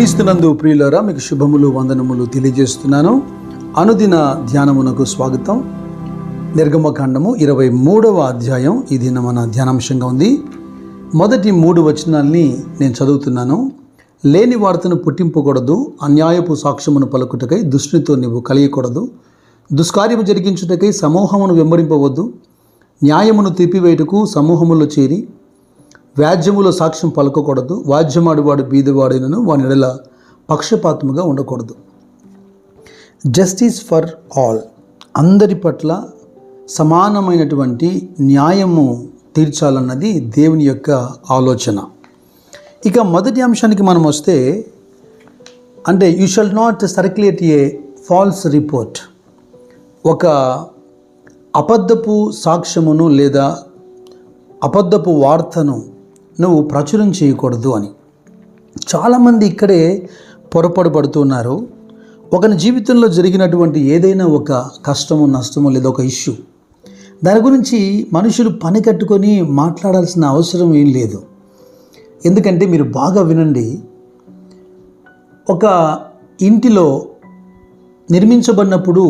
క్రీస్తునందు ప్రియులరా మీకు శుభములు వందనములు తెలియజేస్తున్నాను. అనుదిన ధ్యానమునకు స్వాగతం. నిర్గమకాండము ఇరవై మూడవ అధ్యాయం. ఇది మన ధ్యానాంశంగా ఉంది. మొదటి మూడు వచనాల్ని నేను చదువుతున్నాను. లేని వార్తను పుట్టింపకూడదు అన్యాయపు సాక్ష్యమును పలుకుటకై దుష్టితో నువ్వు కలియకూడదు. దుష్కార్యము జరిగించుటకై సమూహమును వెంబడింపవద్దు. న్యాయమును తిప్పివేయుటకు సమూహములో చేరి వ్యాజ్యములో సాక్ష్యం పలకకూడదు వాద్యమాడువాడు బీదవాడినను వాని ఎడల పక్షపాతముగా ఉండకూడదు. జస్టిస్ ఫర్ ఆల్ అందరి పట్ల సమానమైనటువంటి న్యాయము తీర్చాలన్నది దేవుని యొక్క ఆలోచన. ఇక మొదటి అంశానికి మనం వస్తే అంటే you shall not circulate a false report ఒక అబద్ధపు సాక్ష్యమును లేదా అబద్ధపు వార్తను నువ్వు ప్రచురం చేయకూడదు అని. చాలామంది ఇక్కడే పొరపాటు పడుతున్నారు ఒకని జీవితంలో జరిగినటువంటి ఏదైనా ఒక కష్టము నష్టము లేదా ఒక ఇష్యూ దాని గురించి మనుషులు పని కట్టుకొని మాట్లాడాల్సిన అవసరం ఏం లేదు. ఎందుకంటే మీరు బాగా వినండి ఒక ఇంటిలో నిర్మించబడినప్పుడు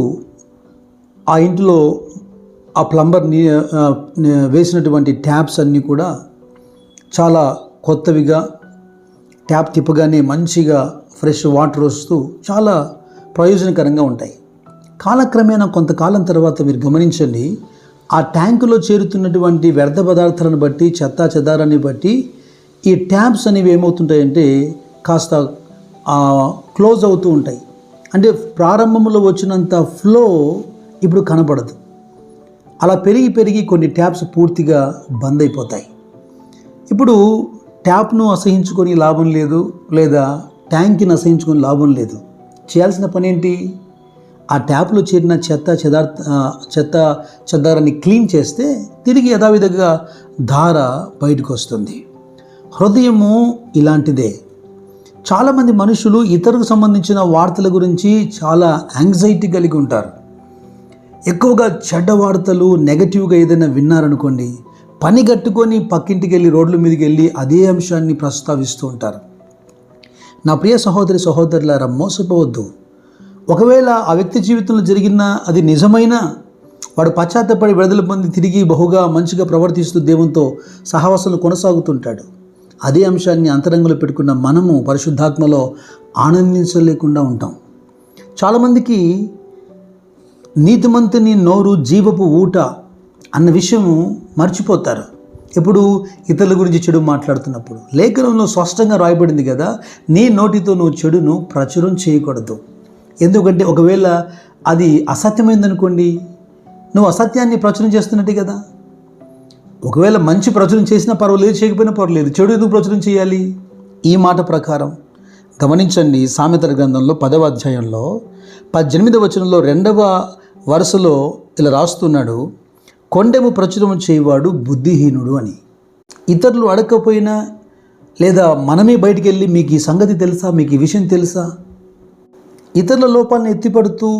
ఆ ఇంటిలో ఆ ప్లంబర్ వేసినటువంటి ట్యాప్స్ అన్నీ కూడా చాలా కొత్తవిగా ట్యాప్ తిప్పగానే మంచిగా ఫ్రెష్ వాటర్ వస్తూ చాలా ప్రయోజనకరంగా ఉంటాయి. కాలక్రమేణా కొంతకాలం తర్వాత మీరు గమనించండి ఆ ట్యాంకులో చేరుతున్నటువంటి వ్యర్థ పదార్థాలను బట్టి చెత్తా చెదారాన్ని బట్టి ఈ ట్యాప్స్ అనేవి ఏమవుతుంటాయంటే కాస్త క్లోజ్ అవుతూ ఉంటాయి. అంటే ప్రారంభంలో వచ్చినంత ఫ్లో ఇప్పుడు కనపడదు. అలా పెరిగి పెరిగి కొన్ని ట్యాప్స్ పూర్తిగా బంద్ అయిపోతాయి. ఇప్పుడు ట్యాప్ను అసహించుకొని లాభం లేదు లేదా ట్యాంక్ని అసహించుకొని లాభం లేదు. చేయాల్సిన పని ఏంటి? ఆ ట్యాప్లో చేరిన చెత్త చెదార్ చెత్త చెదారాన్ని క్లీన్ చేస్తే తిరిగి యథావిధిగా ధార బయటకు వస్తుంది. హృదయము ఇలాంటిదే. చాలామంది మనుషులు ఇతరులకు సంబంధించిన వార్తల గురించి చాలా యాంగ్జైటీ కలిగి ఉంటారు. ఎక్కువగా చెడ్డ వార్తలు నెగటివ్గా ఏదైనా విన్నారనుకోండి పని కట్టుకొని పక్కింటికి వెళ్ళి రోడ్ల మీదకి వెళ్ళి అదే అంశాన్ని ప్రస్తావిస్తూ ఉంటారు. నా ప్రియ సహోదరి సహోదరులారా మోసపోవద్దు. ఒకవేళ ఆ వ్యక్తి జీవితంలో జరిగిన అది నిజమైన వాడు పశ్చాత్తపడి విడుదల పొంది తిరిగి బహుగా మంచిగా ప్రవర్తిస్తూ దేవునితో సహవాసంలో కొనసాగుతుంటాడు. అదే అంశాన్ని అంతరంగంలో పెట్టుకున్న మనము పరిశుద్ధాత్మలో ఆనందించలేకుండా ఉంటాం. చాలామందికి నీతిమంతుని నోరు జీవపు ఊట అన్న విషయము మర్చిపోతారు. ఎప్పుడు ఇతరుల గురించి చెడు మాట్లాడుతున్నప్పుడు. లేఖనంలో స్పష్టంగా రాయబడింది కదా నీ నోటితో నువ్వు చెడును ప్రచురం చేయకూడదు. ఎందుకంటే ఒకవేళ అది అసత్యమైందనుకోండి నువ్వు అసత్యాన్ని ప్రచురం చేస్తున్నట్టే కదా. ఒకవేళ మంచి ప్రచురం చేసినా పర్వాలేదు చేయకపోయినా పర్వాలేదు. చెడు ఎందుకు ప్రచురం చేయాలి? ఈ మాట ప్రకారం గమనించండి సామెతల గ్రంథంలో పదవ అధ్యాయంలో పద్దెనిమిదవ వచనంలో రెండవ వరుసలో ఇలా రాస్తున్నాడు. కొండెము ప్రచురం చేయవాడు బుద్ధిహీనుడు అని. ఇతరులు అడగకపోయినా లేదా మనమే బయటికి వెళ్ళి మీకు ఈ సంగతి తెలుసా? మీకు ఈ విషయం తెలుసా? ఇతరుల లోపాలను ఎత్తిపడుతూ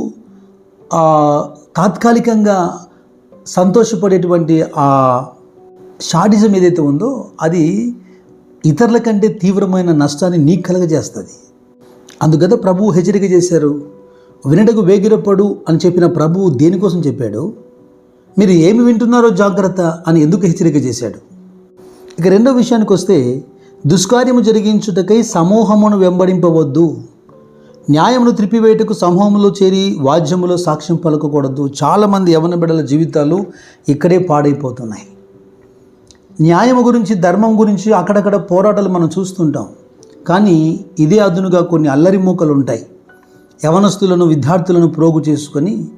తాత్కాలికంగా సంతోషపడేటువంటి ఆ షాడిజం ఏదైతే ఉందో అది ఇతరుల కంటే తీవ్రమైన నష్టాన్ని నీకు కలగజేస్తుంది. అందుకత ప్రభువు హెచ్చరిక చేశారు వినటకు వేగిరపడు అని చెప్పిన ప్రభువు దేనికోసం చెప్పాడు? మీరు ఏమి వింటున్నారో జాగ్రత్త అని ఎందుకు హెచ్చరిక చేశాడు? ఇక రెండో విషయానికి వస్తే దుష్కార్యము జరిగించుటకై సమూహమును వెంబడింపవద్దు. న్యాయమును త్రిపివేయటకు సమూహంలో చేరి వాద్యములో సాక్ష్యం పలకకూడదు. చాలామంది యవన బిడ్డల జీవితాలు ఇక్కడే పాడైపోతున్నాయి. న్యాయము గురించి ధర్మం గురించి అక్కడక్కడ పోరాటాలు మనం చూస్తుంటాం. కానీ ఇదే అదునుగా కొన్ని అల్లరి మూకలు ఉంటాయి యవనస్తులను విద్యార్థులను ప్రోగు చేసుకొని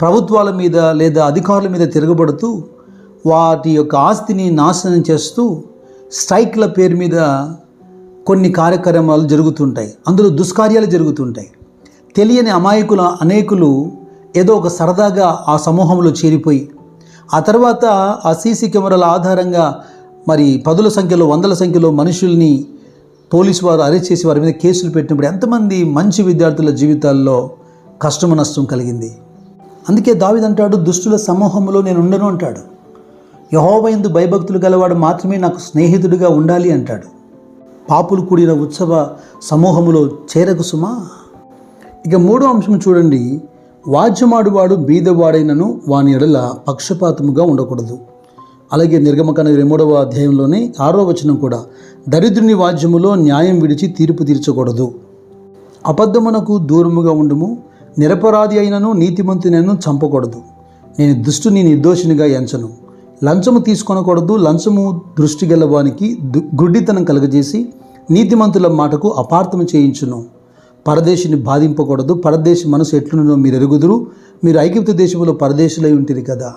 ప్రభుత్వాల మీద లేదా అధికారుల మీద తిరగబడుతూ వాటి యొక్క ఆస్తిని నాశనం చేస్తూ స్ట్రైక్ల పేరు మీద కొన్ని కార్యక్రమాలు జరుగుతుంటాయి. అందులో దుష్కార్యాలు జరుగుతుంటాయి. తెలియని అమాయకుల అనేకులు ఏదో ఒక సరదాగా ఆ సమూహంలో చేరిపోయి ఆ తర్వాత ఆ సీసీ కెమెరాల ఆధారంగా మరి పదుల సంఖ్యలో వందల సంఖ్యలో మనుషుల్ని పోలీసు వారు అరెస్ట్ చేసి వారి మీద కేసులు పెట్టినప్పుడు ఎంతమంది మంచి విద్యార్థుల జీవితాల్లో కష్టము నష్టం కలిగింది? అందుకే దావిదంటాడు దుష్టుల సమూహంలో నేను ఉండను అంటాడు. యహోవ ఎందు భయభక్తులు గలవాడు మాత్రమే నాకు స్నేహితుడిగా ఉండాలి అంటాడు. పాపులు కూడిన ఉత్సవ సమూహములో చేరకు సుమా ఇక మూడో అంశం చూడండి. వాద్యమాడువాడు బీదవాడైనను వాని ఎడల పక్షపాతముగా ఉండకూడదు. అలాగే నిర్గమకాండ ఇరవై మూడవ అధ్యాయంలోనే ఆరో వచనం కూడా దరిద్రుని వాద్యములో న్యాయం విడిచి తీర్పు తీర్చకూడదు. అబద్ధమునకు దూరముగా ఉండము నిరపరాధి అయినను నీతిమంతునైనను చంపకూడదు. నేను దుష్టుని నిర్దోషినిగా ఎంచను. లంచము తీసుకొనకూడదు. లంచము దృష్టి గలవానికి దు- గుడ్డితనం కలుగజేసి నీతిమంతుల మాటకు అపార్థము చేయించును. పరదేశిని బాధింపకూడదు. పరదేశి మనసు ఎట్లున్నదో మీరు ఎరుగుదురు మీరు ఐగిప్తు దేశంలో పరదేశులై ఉంటుంది కదా.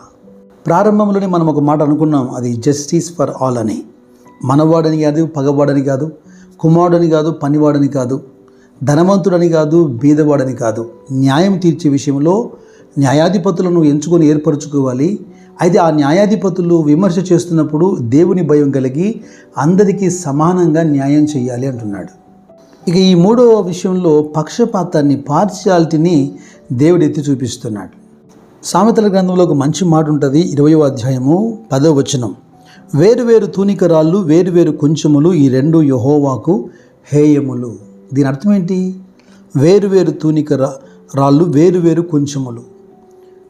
ప్రారంభంలోనే మనం ఒక మాట అనుకున్నాం. అది జస్టిస్ ఫర్ ఆల్ అని. మనవాడని కాదు పగవాడని కాదు కుమారుడని కాదు పనివాడని కాదు. ధనవంతుడని కాదు బీదవాడని కాదు. న్యాయం తీర్చే విషయంలో న్యాయాధిపతులను ఎంచుకొని ఏర్పరచుకోవాలి. అయితే ఆ న్యాయాధిపతులు విమర్శ చేస్తున్నప్పుడు దేవుని భయం కలిగి అందరికీ సమానంగా న్యాయం చేయాలి అంటున్నాడు. ఇక ఈ మూడవ విషయంలో పక్షపాతాన్ని పార్షియాలిటీని దేవుడు ఎత్తి చూపిస్తున్నాడు. సామెతల గ్రంథంలో ఒక మంచి మాట ఉంటుంది ఇరవయో అధ్యాయము పదో వచనం. వేరువేరు తూనికరాళ్ళు వేరువేరు కొంచెములు ఈ రెండు యహోవాకు హేయములు. దీని అర్థం ఏంటి? వేరువేరు తూనిక రా- రాళ్ళు వేరువేరు కొంచెములు.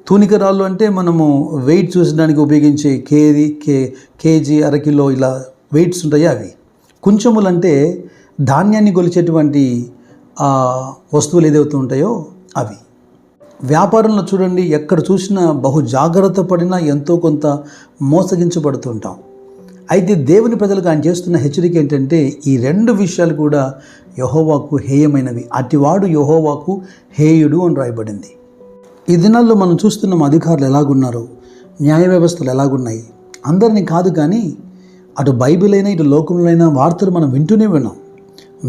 తూనిక రాళ్ళు అంటే మనము వెయిట్ చూసడానికి ఉపయోగించే కేజీ కే కేజీ అరకిలో ఇలా వెయిట్స్ ఉంటాయి అవి. కుంచములు అంటే ధాన్యాన్ని కొలిచేటువంటి వస్తువులు ఏదైతే ఉంటాయో అవి. వ్యాపారంలో చూడండి ఎక్కడ చూసినా బహు జాగ్రత్త పడినా ఎంతో కొంత మోసగించబడుతుంటాం. అయితే దేవుని ప్రజలకు ఆయన చేస్తున్న హెచ్చరిక ఏంటంటే ఈ రెండు విషయాలు కూడా యహోవాకు హేయమైనవి. అటివాడు యహోవాకు హేయుడు అని రాయబడింది. ఈ దినాల్లో మనం చూస్తున్నాం అధికారులు ఎలాగున్నారు న్యాయ వ్యవస్థలు ఎలాగున్నాయి. అందరినీ కాదు కానీ అటు బైబిల్ అయినా ఇటు లోకంలో అయినా వార్తలు మనం వింటూనే విన్నాం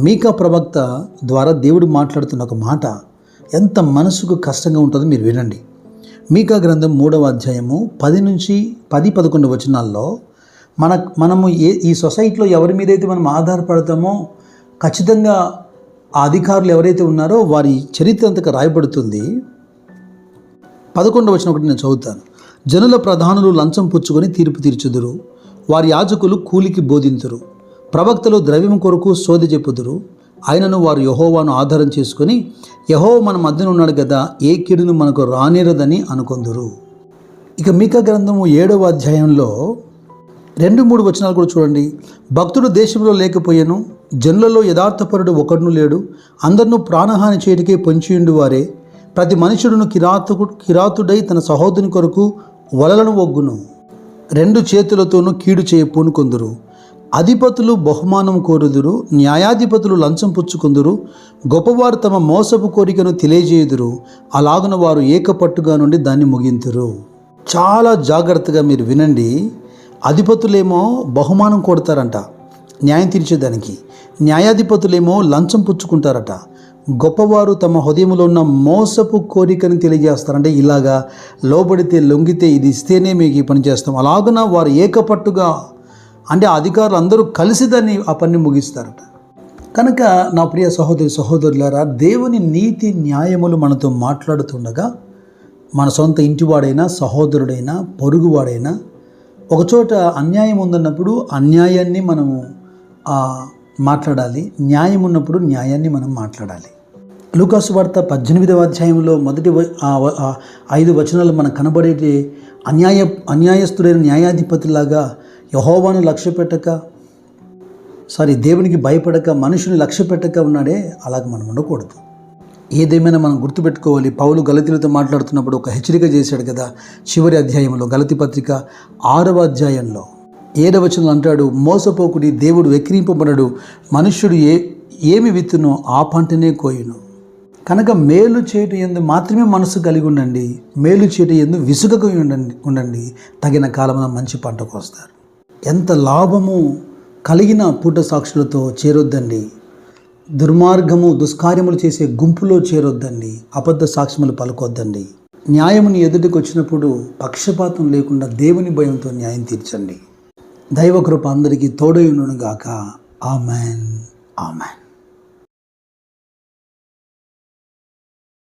మీకా ప్రవక్త ద్వారా దేవుడు మాట్లాడుతున్న ఒక మాట ఎంత మనసుకు కష్టంగా ఉంటుందో మీరు వినండి. మీకా గ్రంథం మూడవ అధ్యాయము పది నుంచి పది పదకొండు వచనాల్లో మన మనము ఏ ఈ సొసైటీలో ఎవరి మీదైతే మనం ఆధారపడతామో ఖచ్చితంగా ఆ అధికారులు ఎవరైతే ఉన్నారో వారి చరిత్ర అంతగా రాయబడుతుంది. పదకొండవ వచ్చిన ఒకటి నేను చదువుతాను. జనుల ప్రధానులు లంచం పుచ్చుకొని తీర్పు తీర్చుదురు. వారి యాజకులు కూలికి బోధింతురు. ప్రవక్తలు ద్రవ్యం కొరకు శోధ చెప్పుదురు. ఆయనను వారు యహోవాను ఆధారం చేసుకొని యహో మన మధ్యన ఉన్నాడు కదా ఏ కీడును మనకు రానేరదని అనుకొందురు. ఇక మీకా గ్రంథము ఏడవ అధ్యాయంలో రెండు మూడు వచనాలు కూడా చూడండి. భక్తుడు దేశంలో లేకపోయాను జనులలో యథార్థపరుడు ఒకడును లేడు. అందరినూ ప్రాణహాని చేయటికే పొంచియుండు వారే. ప్రతి మనుషుడును కిరాతుడు కిరాతుడై తన సహోదరుని కొరకు వలలను ఒగ్గును రెండు చేతులతోనూ కీడు చేయ పూనుకొందురు అధిపతులు బహుమానం కోరుదురు న్యాయాధిపతులు లంచం పుచ్చుకుందురు. గొప్పవారు తమ మోసపు కోరికను తెలియజేయుదురు. అలాగున వారు ఏకపట్టుగా నుండి దాన్ని ముగింతురు. చాలా జాగ్రత్తగా మీరు వినండి. అధిపతులేమో బహుమానం కొడతారంట న్యాయం తీర్చేదానికి. న్యాయాధిపతులేమో లంచం పుచ్చుకుంటారట. గొప్పవారు తమ హృదయంలో ఉన్న మోసపు కోరికను తెలియజేస్తారంటే ఇలాగా లోబడితే లొంగితే ఇది ఇస్తేనే మీకు ఈ పని చేస్తాం. అలాగున వారు ఏకపట్టుగా అంటే అధికారులు అందరూ కలిసి దాన్ని ఆ పని ముగిస్తారట. కనుక నా ప్రియ సహోదరి సహోదరులారా దేవుని నీతి న్యాయములు మనతో మాట్లాడుతుండగా మన సొంత ఇంటివాడైనా సహోదరుడైనా పొరుగువాడైనా ఒకచోట అన్యాయం ఉందన్నప్పుడు అన్యాయాన్ని మనము మాట్లాడాలి. న్యాయం ఉన్నప్పుడు న్యాయాన్ని మనం మాట్లాడాలి. లూకాసు వార్త పద్దెనిమిదవ అధ్యాయంలో మొదటి ఐదు వచనాలు మనకు కనబడేటి అన్యాయ అన్యాయస్తుడైన న్యాయాధిపతిలాగా యహోవాను లక్ష్య పెట్టక సారీ దేవునికి భయపడక మనుషుని లక్ష్య పెట్టక ఉన్నాడే అలాగ మనం ఉండకూడదు. ఏదేమైనా మనం గుర్తుపెట్టుకోవాలి. పౌలు గలతీలతో మాట్లాడుతున్నప్పుడు ఒక హెచ్చరిక చేశాడు కదా చివరి అధ్యాయంలో గలతి పత్రిక ఆరవ అధ్యాయంలో. ఏడవ వచనంలో అంటాడు మోసపోకుడి దేవుడు వెక్కిరింపబడడు మనుష్యుడు ఏ ఏమి విత్తునో ఆ పంటనే కోయును. కనుక మేలు చేయట ఎందు మాత్రమే మనసు కలిగి ఉండండి మేలు చేయట ఎందు విసుగకు ఉండండి ఉండండి తగిన కాలమున మంచి పంట కోస్తారు. ఎంత లాభము కలిగిన పూట సాక్షులతో చేరొద్దండి. దుర్మార్గము దుష్కార్యములు చేసే గుంపులో చేరొద్దండి. అబద్ధ సాక్ష్యములు పలుకొద్దండి. న్యాయముని ఎదుటికి వచ్చినప్పుడు పక్షపాతం లేకుండా దేవుని భయంతో న్యాయం తీర్చండి. దైవకృప అందరికీ తోడై గాక ఆమెన్. ఆమెన్.